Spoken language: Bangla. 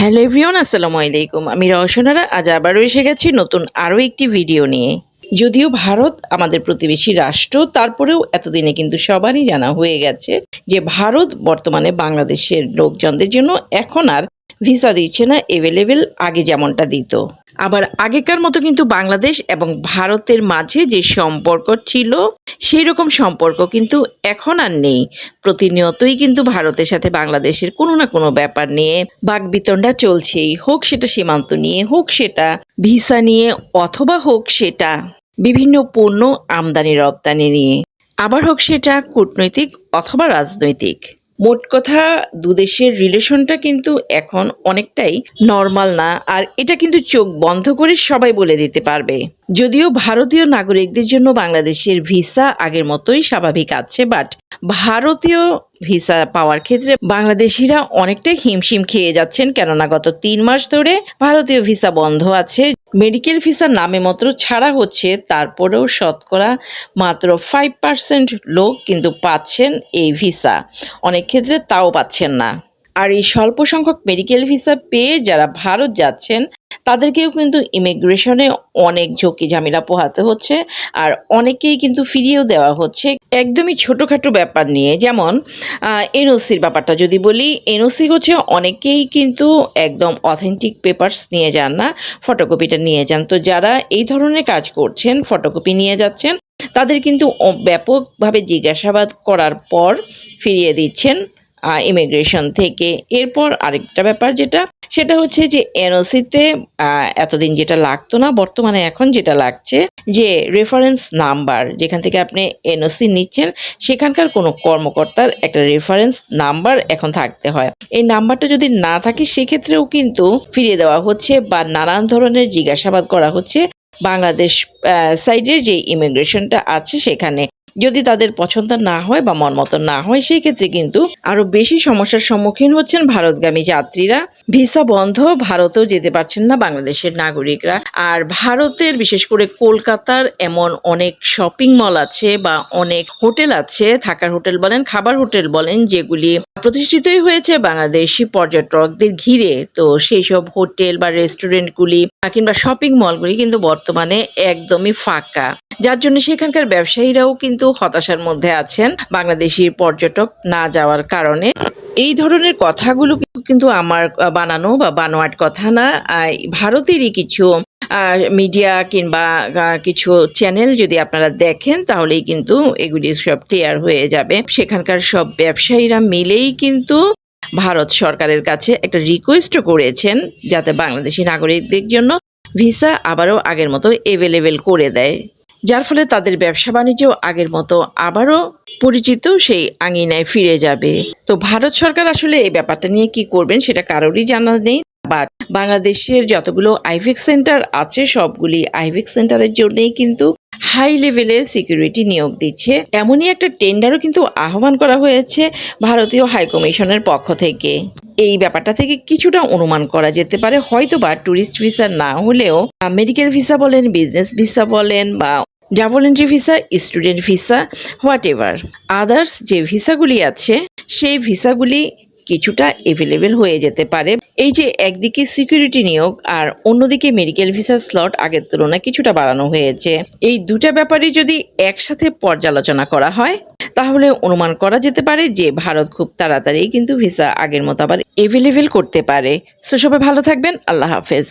হ্যালো এভরিওয়ান, আসসালামু আলাইকুম। আমি রওশনারা, আজ আবারও এসে গেছি নতুন আরও একটি ভিডিও নিয়ে। যদিও ভারত আমাদের প্রতিবেশী রাষ্ট্র, তারপরেও এতদিনে কিন্তু সবারই জানা হয়ে গেছে যে ভারত বর্তমানে বাংলাদেশের লোকজনদের জন্য এখন আর ভিসা দিচ্ছে না এভেলেবেল আগে যেমনটা দিত। আবার আগেকার মতো কিন্তু বাংলাদেশ এবং ভারতের মাঝে যে সম্পর্ক ছিল সেই রকম সম্পর্ক কিন্তু এখন আর নেই। প্রতিনিয়তই কিন্তু ভারতের সাথে বাংলাদেশের কোনো না কোনো ব্যাপার নিয়ে বাকবিতণ্ডা চলছেই। হোক সেটা সীমান্ত নিয়ে, হোক সেটা ভিসা নিয়ে, অথবা হোক সেটা বিভিন্ন পণ্য আমদানি রপ্তানি নিয়ে। আবার হোক সেটা কূটনৈতিক অথবা রাজনৈতিক। মোট কথা দুদেশের রিলেশনটা কিন্তু এখন অনেকটাই নর্মাল না, আর এটা কিন্তু চোখ বন্ধ করে সবাই বলে দিতে পারবে। যদিও ভারতীয় নাগরিকদের জন্য বাংলাদেশের ভিসা আগের মতোই স্বাভাবিক আছে বাট ভারতীয় ভিসা পাওয়ার ক্ষেত্রে বাংলাদেশিরা অনেকটাই হিমশিম খেয়ে যাচ্ছেন, কেননা গত তিন মাস ধরে ভারতীয় ভিসা বন্ধ আছে। মেডিকেল ভিসা নামে মাত্র ছাড়া হচ্ছে, তারপরেও শতকরা মাত্র ফাইভ পার্সেন্ট লোক কিন্তু পাচ্ছেন এই ভিসা অনেক ক্ষেত্রে তাও পাচ্ছেন না। আর এই স্বল্প সংখ্যক মেডিকেল ভিসা পেয়ে যারা ভারত যাচ্ছেন তাদেরকেও কিন্তু ইমিগ্রেশনে অনেক ঝুঁকি ঝামেলা পোহাতে হচ্ছে আর অনেকেই কিন্তু ফিরিয়েও দেওয়া হচ্ছে একদমই ছোটোখাটো ব্যাপার নিয়ে। যেমন এনওসির ব্যাপারটা যদি বলি, এনওসি হচ্ছে অনেকেই কিন্তু একদম অথেন্টিক পেপারস নিয়ে যান না ফটোকপিটা নিয়ে যান। তো যারা এই ধরনের কাজ করছেন ফটোকপি নিয়ে যাচ্ছেন, তাদের কিন্তু ব্যাপকভাবে জিজ্ঞাসাবাদ করার পর ফিরিয়ে দিচ্ছেন। ইমিগ্রেশন থেকে। এরপর আরেকটা ব্যাপার যেটা, সেটা হচ্ছে যে এনওসিতে এতদিন যেটা লাগতো না, বর্তমানে এখন যেটা লাগছে যে রেফারেন্স নাম্বার যেখান থেকে আপনি এনওসি নিচ্ছেন, সেখানকার কোনো কর্মকর্তার একটা রেফারেন্স নাম্বার এখন থাকতে হয়। এই নাম্বারটা যদি না থাকে, সেক্ষেত্রেও কিন্তু ফিরিয়ে দেওয়া হচ্ছে বা নানান ধরনের জিজ্ঞাসাবাদ করা হচ্ছে বাংলাদেশ সাইডের যে ইমিগ্রেশনটা আছে সেখানে। যদি তাদের পছন্দ না হয় বা মন মতো না হয় সেই ক্ষেত্রে কিন্তু আরও বেশি সমস্যার সম্মুখীন হচ্ছেন ভারতগামী যাত্রীরা। ভিসা বন্ধ, ভারতেও যেতে পারছেন না বাংলাদেশের নাগরিকরা। আর ভারতের, বিশেষ করে কলকাতার, এমন অনেক শপিং মল আছে বা অনেক হোটেল আছে, থাকার হোটেল বলেন, খাবার হোটেল বলেন, যেগুলি প্রতিষ্ঠিতই হয়েছে বাংলাদেশি পর্যটকদের ঘিরে। তো সেই সব হোটেল বা রেস্টুরেন্টগুলি কিংবা শপিং মলগুলি কিন্তু বর্তমানে একদমই ফাঁকা। যার জন্য সেখানকার ব্যবসায়ীরাও কিন্তু হতাশার মধ্যে আছেন বাংলাদেশি পর্যটক না যাওয়ার কারণে। এই ধরনের কথাগুলো কিন্তু আমার বানানো বা বানোয়াট কথা না। ভারতেরই কিছু মিডিয়া কিংবা কিছু চ্যানেল যদি আপনারা দেখেন তাহলেই কিন্তু এগুলি সব ক্লিয়ার হয়ে যাবে। সেখানকার সব ব্যবসায়ীরা মিলেই কিন্তু ভারত সরকারের কাছে একটা রিকোয়েস্টও করেছেন যাতে বাংলাদেশি নাগরিকদের জন্য ভিসা আবারও আগের মতো এভেলেবেল করে দেয়। যার ফলে তাদের ব্যবসা বাণিজ্য আগের মতো আবারও পরিচিত সেই আঙিনায় ফিরে যাবে। তো ভারত সরকার আসলে এই ব্যাপারটা নিয়ে কি করবেন সেটা কারোরই জানা নেই। বাট বাংলাদেশের যতগুলো আইভিক সেন্টার আছে, সবগুলি আইভিক সেন্টারের জন্যই কিন্তু হাই লেভেলের সিকিউরিটি নিয়োগ দিচ্ছে। এমনই একটা টেন্ডারও কিন্তু আহ্বান করা হয়েছে ভারতীয় হাই কমিশনের পক্ষ থেকে। এই ব্যাপারটা থেকে কিছুটা অনুমান করা যেতে পারে হয়তো বা ট্যুরিস্ট ভিসা না হলেও মেডিকেল ভিসা বলেন বিজনেস ভিসা বলেন বা double entry visa student visa whatever others যে ভিসাগুলি আছে, সেই ভিসাগুলি কিছুটা এভেলেবেল হয়ে যেতে পারে। এই যে একদিকে সিকিউরিটি নিয়োগ আর অন্যদিকে মেডিকেল ভিসা স্লট আগের তুলনায় কিছুটা বাড়ানো হয়েছে। এই দুটা ব্যাপারে যদি একসাথে পর্যালোচনা করা হয়, তাহলে অনুমান করা যেতে পারে যে ভারত খুব তাড়াতাড়ি কিন্তু ভিসা আগের মতো আবার এভেলেবেল করতে পারে। সো সবাই ভালো থাকবেন, আল্লাহ হাফেজ।